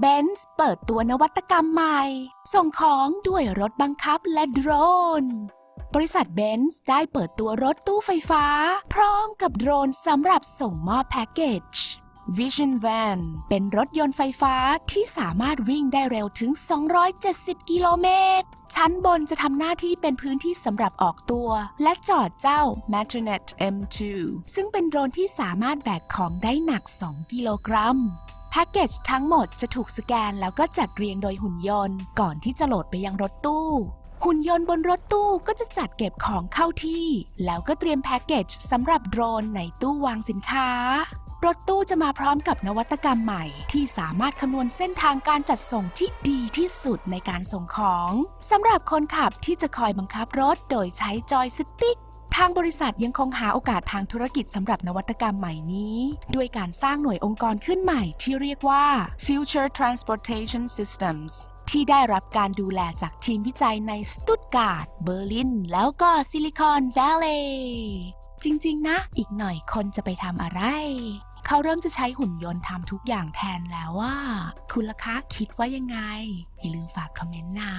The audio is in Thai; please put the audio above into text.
เบนซ์เปิดตัวนวัตกรรมใหม่ ส่งของด้วยรถบังคับและโดรน บริษัทเบนซ์ได้เปิดตัวรถตู้ไฟฟ้า พร้อมกับโดรนสำหรับส่งมอบแพ็กเกจ Vision Van เป็นรถยนต์ไฟฟ้าที่สามารถวิ่งได้เร็วถึง 270 กิโลเมตร ชั้นบนจะทำหน้าที่เป็นพื้นที่สำหรับออกตัว และจอดเจ้า m a t r o n e t M2 ซึ่งเป็นโดรนที่สามารถแบกของได้หนัก 2 กิโลกรัม แพ็กเกจทั้งหมดจะถูกสแกนแล้วก็จัดเรียงโดยหุ่นยนต์ ก่อนที่จะโหลดไปยังรถตู้ หุ่นยนต์บนรถตู้ก็จะจัดเก็บของเข้าที่ แล้วก็เตรียมแพ็กเกจสำหรับโดรนในตู้วางสินค้ารถตู้จะมาพร้อมกับนวัตกรรมใหม่ ที่สามารถคำนวณเส้นทางการจัดส่งที่ดีที่สุดในการส่งของสำหรับคนขับที่จะคอยบังคับรถโดยใช้จอยสติ๊ก ทางบริษัทยังคงหาโอกาสทางธุรกิจสำหรับนวัตกรรมใหม่นี้ ด้วยการสร้างหน่วยองค์กรขึ้นใหม่ที่เรียกว่า Future Transportation Systems ที่ได้รับการดูแลจากทีมวิจัยในสตุตการ์ด เบอร์ลิน แล้วก็ซิลิคอนแวลลย์จริง ๆ นะ อีกหน่อยคนจะไปทำอะไร เขาเริ่มจะใช้หุ่นยนต์ทำทุกอย่างแทนแล้วว่า คุณล่ะคะคิดว่ายังไง อย่าลืมฝากคอมเมนต์นะ